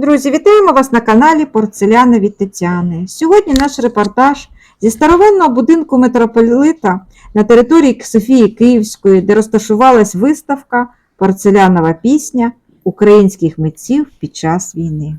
Друзі, вітаємо вас на каналі Порцеляна від Тетяни. Сьогодні наш репортаж зі старовинного будинку митрополита на території Софії Київської, де розташувалась виставка Порцелянова пісня українських митців під час війни.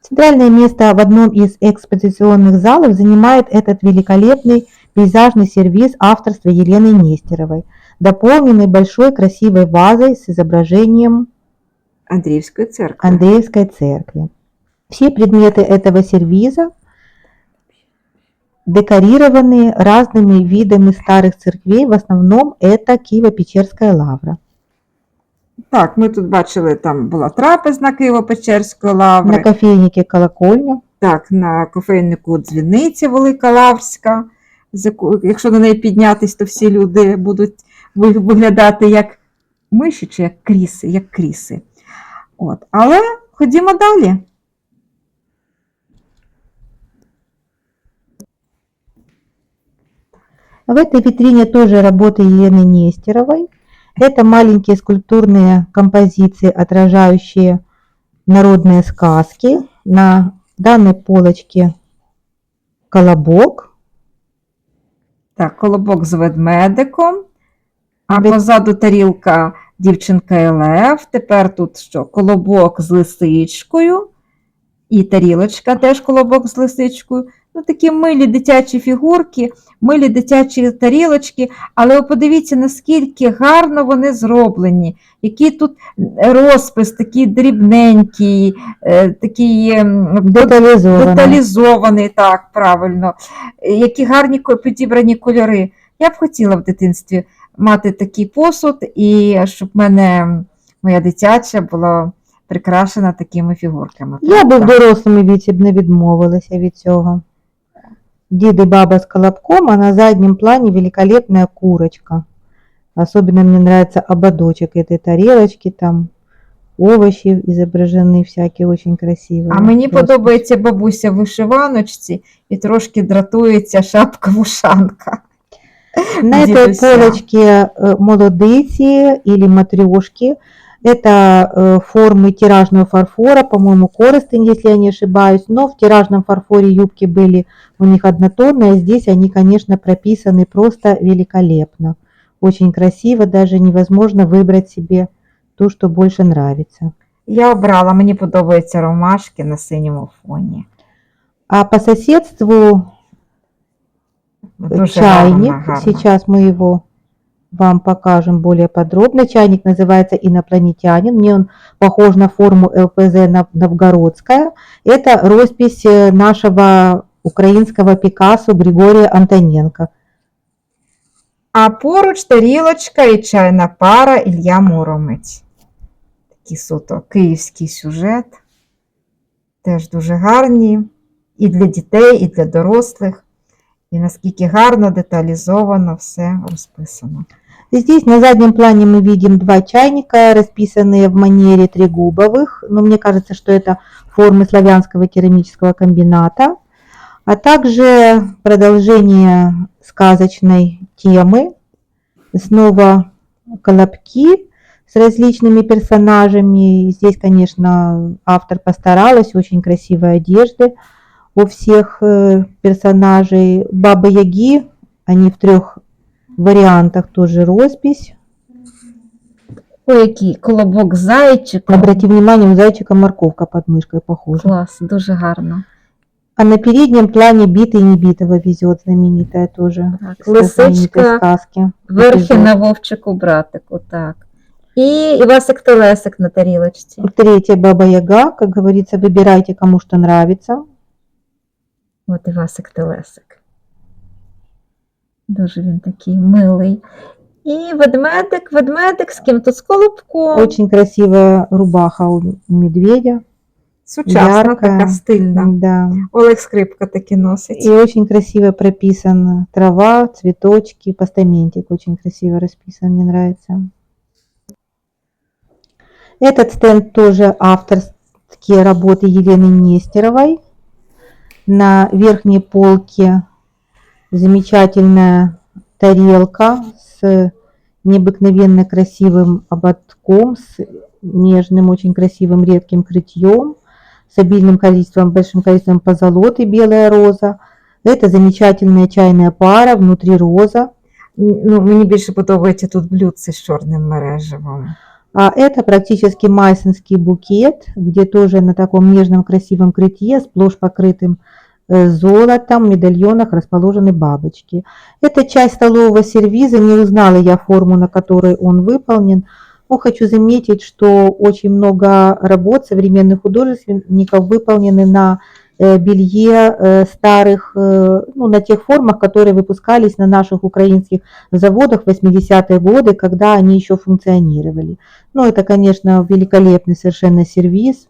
Центральное место в одном из экспозиционных залов занимает этот великолепный пейзажный сервиз авторства Елены Нестеровой, дополненный большой красивой вазой с изображением Андріївської церкви. Андреевской церкви. Все предметы этого сервиза декорированы разными видами старых церквей, в основном это Киево-Печерская лавра. Так, ми тут бачили, там була трапезна Києво-Печерської На лаври. кофейнике колокольня, Так, на кофейнику дзвіниця Велика Лаврська. з яку- Якщо на неї піднятись, то всі люди будуть ви- виглядати як миші чи як кріси, як кріси. От. Але ходімо далі. В этой витрине тоже работы Елены Нестеровой. Это маленькие скульптурные композиции, отражающие народные сказки. На данной полочке колобок. Так, колобок з ведмедиком, а Вед- позаду тарілка дівчинка і лев. Тепер тут що? Колобок з лисичкою. І тарілочка теж колобок з лисичкою. Ну, такі милі дитячі фігурки, милі дитячі тарілочки, але подивіться, наскільки гарно вони зроблені, який тут розпис, такий дрібненький, е, такий ем, Детализованно. деталізований, так, правильно, Е, які гарні підібрані кольори. Я б хотіла в дитинстві мати такий посуд, і щоб в мене моя дитяча була прикрашена такими фігурками. Я би в правда? дорослому віці б не відмовилася від цього. Дід і баба с колобком, а на заднем плане великолепная курочка. Особенно мне нравится ободочек этой тарелочки, там овощи изображены всякие очень красивые. А мені Просто. подобається бабуся в вишиваночці і трошки дратується шапка-вушанка. На этой дедуся. полочке э, молодыці или матрешки. Это э, формы тиражного фарфора, по-моему, коростень, если я не ошибаюсь. Но в тиражном фарфоре юбки были у них однотонные. Здесь они, конечно, прописаны просто великолепно. Очень красиво, даже невозможно выбрать себе то, что больше нравится. Я обрала, мені подобаються ромашки на синьому фоні. А по соседству Дуже чайник. гарно, гарно. Сейчас мы его вам покажем более подробно. Чайник называется инопланетянин. Мне он похож на форму ЛПЗ Нов- Новгородская. Это роспись э, нашего украинского Пикассо Григория Антоненко. А поруч тарілочка і чайна пара Ілля Муромець. Такий суто київський сюжет. Теж дуже гарні. І для дітей, і для дорослих. І наскільки гарно, деталізовано все розписано. Здесь на заднем плане мы видим два чайника, расписанные в манере трегубовых. Но мне кажется, что это формы славянского керамического комбината. А также продолжение сказочной темы. Снова колобки с различными персонажами. Здесь, конечно, автор постаралась. Очень красивые одежды у всех э, персонажей. Баба Яги, они в трех вариантах тоже роспись. Ой, який колобок з зайчиком. Обрати внимание, у зайчика морковка под мышкой похожа. Клас, дуже гарно. А на переднем плане битый и небитого везет, знаменитая тоже. Так, со знаменитой лисичка, сказки. верхи Эпизод. на вовчику братику, так. І Івасик Телесик на тарілочці. Третья Баба Яга, как говорится, выбирайте, кому что нравится. От Івасик Телесик. Дуже він такий милий. І ведмедик, ведмедик з ким тут з колобком. Очень красивая рубаха у медведя. Сучасна, яркая. така стильна. Да. Олег Скрипка таки носить. И очень красиво прописана трава, цветочки, постаментик очень красиво расписан, мне нравится. Этот стенд тоже авторские работы Елены Нестеровой. На верхней полке замечательная тарелка с необыкновенно красивым ободком, с нежным, очень красивым редким крытьем, с обильным количеством, большим количеством позолоты, белая роза. Это замечательная чайная пара, внутри роза. Ну, мені більше подобається тут блюдце з чорним мереживом. А это практически майсонский букет, где тоже на таком нежном красивом крытье, сплошь покрытым э, золотом, в медальонах расположены бабочки. Это часть столового сервиза, не узнала я форму, на которой он выполнен. Но хочу заметить, что очень много работ современных художественников выполнены на белье э, старых, э, ну, на тех формах, которые выпускались на наших украинских заводах в 80-е годы, когда они еще функционировали. Ну, это, конечно, великолепный совершенно сервис.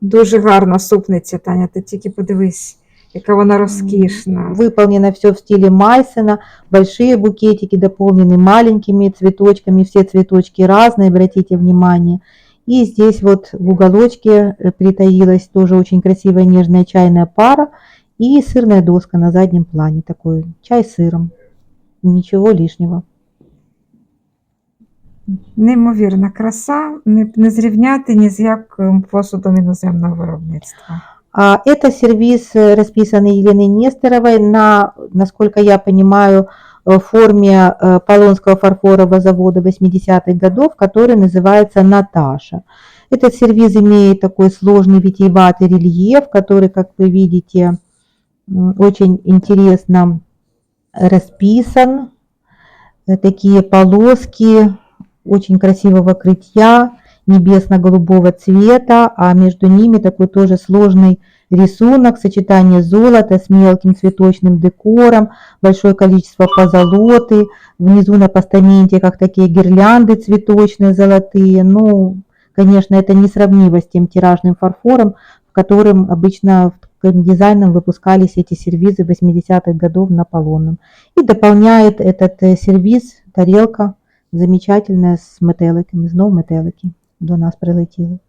Дуже гарна супниця, Таня, ти тільки подивись, яка вона розкішна. Выполнено все в стиле Майсона. Большие букетики дополнены маленькими цветочками. Все цветочки разные, обратите внимание. И здесь вот в уголочке э, притаилась тоже очень красивая нежная чайная пара и сырная доска на заднем плане. Такой чай с сыром. Ничего лишнего. Неймовірна краса, не, не зрівняти ні з яким посудом іноземного виробництва. А это сервис, э, расписанный Еленой Нестеровой на, насколько я понимаю, э, форме э, Полонского фарфорового завода 80-х годов, который называется Наташа. Этот сервиз имеет такой сложный витиеватый рельеф, который, как вы видите, очень интересно расписан. Э, Такие полоски очень красивого крытья, небесно-голубого цвета, а между ними такой тоже сложный рисунок, сочетание золота с мелким цветочным декором, большое количество позолоты, внизу на постаменте как такие гирлянды цветочные золотые. Ну, конечно, это не сравнимо с тем тиражным фарфором, в котором обычно в дизайном выпускались эти сервизы 80-х годов на полонном. И дополняет этот э, сервиз тарелка замечательная с метеликами, знов метелики до нас прилетіли.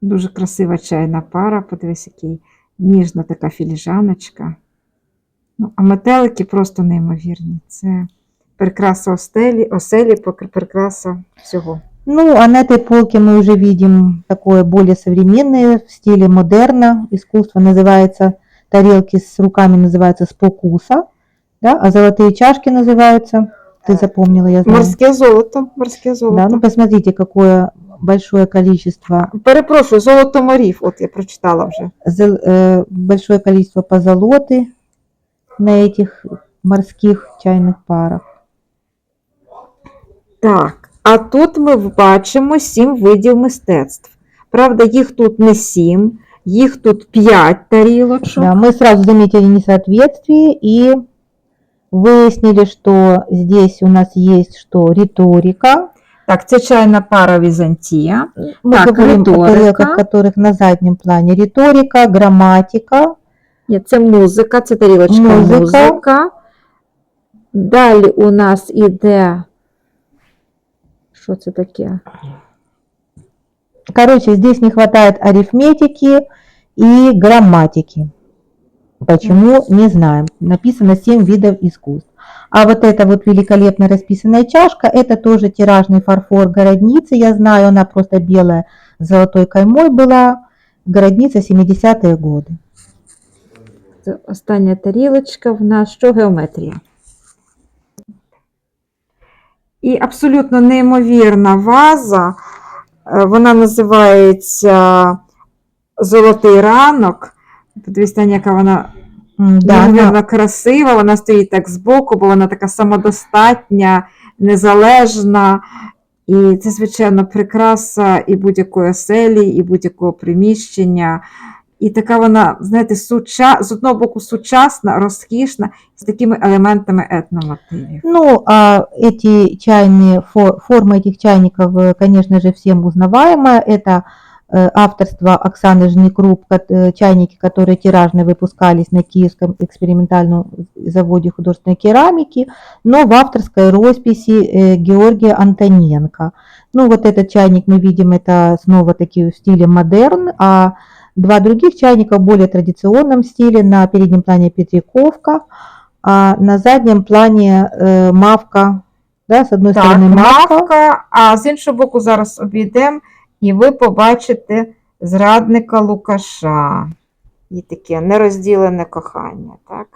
Дуже красива чайна пара, подивись, який ніжна така філіжаночка. Ну, а метелики просто неймовірні. Це прикраса остелі, оселі, пок- прикраса всього. Ну, а на этой полке мы уже видим такое более современное в стиле модерна. Искусство называется, тарелки с руками называются спокуса, да, а золотые чашки называются, ты запомнила, я знаю. Морське золото, морське золото. Да, ну посмотрите, какое большое количество, Перепрошую, золото морів, от я прочитала вже. зол- э, большое количество позолоты на этих морских чайных парах. Так, а тут ми бачимо сім видів мистецтв. Правда, їх тут не сім, їх тут п'ять тарілочок. Да, мы сразу заметили несоответствие и выяснили, что здесь у нас есть что риторика. Так, це чайна пара Візантія. Мы Так, говорим о риторика. тарелках, которых на заднем плане риторика, грамматика, Ні, це музика, це тарілочка Музика. музика. Далі у нас іде. Що це таке? Короче, здесь не хватает арифметики и грамматики. Почему, не знаем. Написано 7 видов искусств. А вот эта вот великолепно расписанная чашка, это тоже тиражный фарфор городницы. Я знаю, она просто белая с золотой каймой была. Городница 70-е годы. Це остання тарілочка в нас що геометрія. І абсолютно неймовірна ваза. Е, Вона називається Золотий ранок. Подивіться, Таня, яка вона М, Да, она- неймовірно красива. Вона стоїть так збоку, бо вона така самодостатня, незалежна. І це, звичайно, прикраса і будь-якої оселі, і будь-якого приміщення. І така вона, знаєте, суча... з одного боку сучасна, розкішна, з такими елементами етномотивів. Ну, а эти чайные, фо- форма этих чайников, э, конечно же, всем узнаваемая. Это э, авторство Оксаны Жникруп, кот- э, чайники, которые тиражно выпускались на Киевском экспериментальном заводе художественной керамики, но в авторской росписи э, Георгия Антоненко. Ну, вот этот чайник мы видим, это снова таки в стиле модерн, а два других чайника в более традиционном стиле. На переднем плане Петриковка, а на заднем плане э, мавка, да, с одной Так, стороны мавка, мавка, а з іншого боку зараз обійдемо, і ви побачите зрадника Лукаша. І таке нерозділене кохання, так?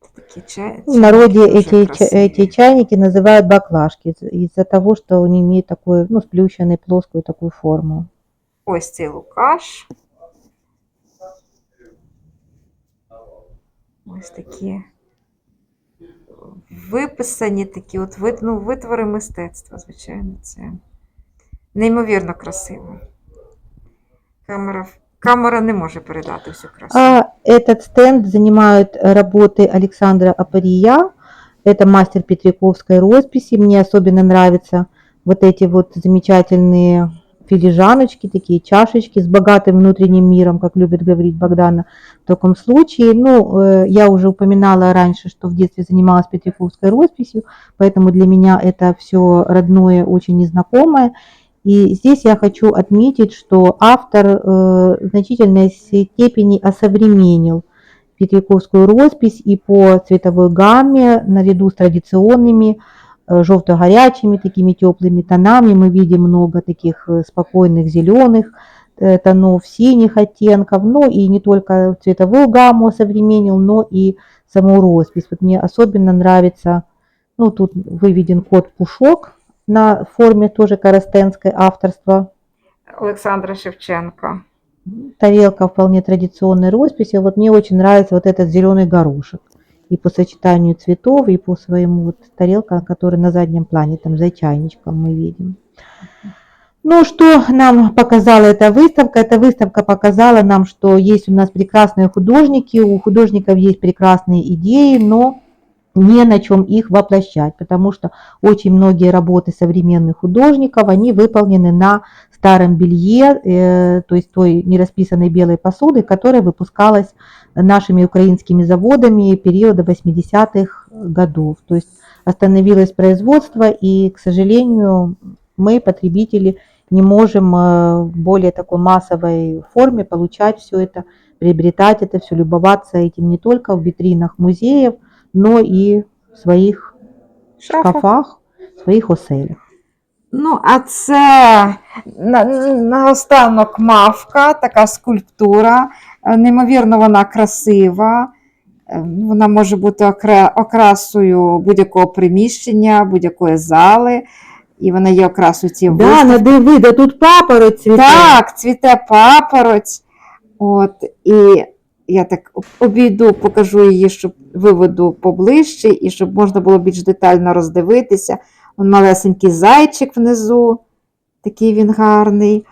Це такі чай- В народе чайники дуже эти, ча- красиві. эти чайники называют баклажки из- из-за того, что они имеют такую, ну, сплющенную плоскую такую форму. Ось цей Лукаш. Ось такі виписані такі от вит, ну, витвори мистецтва, звичайно, це неймовірно красиво. Камера, камера не може передати всю красу. А этот стенд занимают работы Александра Апария. Это мастер петриковской росписи. Мне особенно нравятся вот эти вот замечательные филижаночки, такие чашечки с богатым внутренним миром, как любит говорить Богдана в таком случае. Ну, э, я уже упоминала раньше, что в детстве занималась петриковской росписью, поэтому для меня это все родное, очень незнакомое. И здесь я хочу отметить, что автор э, в значительной степени осовременил Петряковскую роспись и по цветовой гамме, наряду с традиционными э, желто-горячими, такими теплыми тонами, мы видим много таких э, спокойных зеленых э, тонов, синих оттенков, ну и не только цветовую гамму осовременил, но и саму роспись. Вот мне особенно нравится, ну тут выведен кот Пушок на форме тоже коростенской авторства. Олександра Шевченко. тарелка вполне традиционной росписи. Вот мне очень нравится вот этот зеленый горошек. И по сочетанию цветов, и по своему вот тарелка, которая на заднем плане, там за чайничком мы видим. Ну, что нам показала эта выставка? Эта выставка показала нам, что есть у нас прекрасные художники, у художников есть прекрасные идеи, но не на чем их воплощать, потому что очень многие работы современных художников, они выполнены на старом белье, э, то есть той нерасписанной белой посуды, которая выпускалась нашими украинскими заводами периода 80-х годов. То есть остановилось производство, и, к сожалению, мы, потребители, не можем э, в более такой массовой форме получать все это, приобретать это все, любоваться этим не только в витринах музеев, но и в своих шкафах, в своих оселях. Ну, а це на, наостанок мавка, така скульптура. Е, Неймовірно, вона красива. Е, Вона може бути окрасою будь-якого приміщення, будь-якої зали. І вона є окрасою цієї Да, виставки. диви, да тут папороть цвіте. Так, цвіте папороть. От, і я так обійду, покажу її, щоб виведу поближче, і щоб можна було більш детально роздивитися. Он малесенький зайчик внизу, такий він гарний.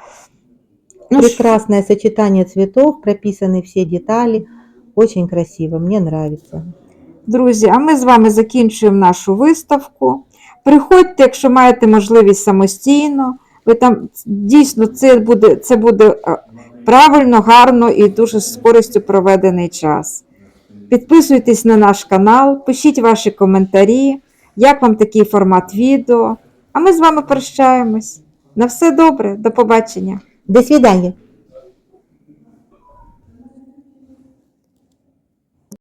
Ну, що- Прекрасное сочетание цветов, прописаны все детали. Очень красиво, мне нравится. Друзі, а ми з вами закінчуємо нашу виставку. Приходьте, якщо маєте можливість самостійно. Ви там дійсно це буде, це буде е, правильно, гарно і дуже з користю проведений час. Підписуйтесь на наш канал, пишіть ваші коментарі, як вам такий формат відео. А ми з вами прощаємось. На все добре, до побачення. До свидания.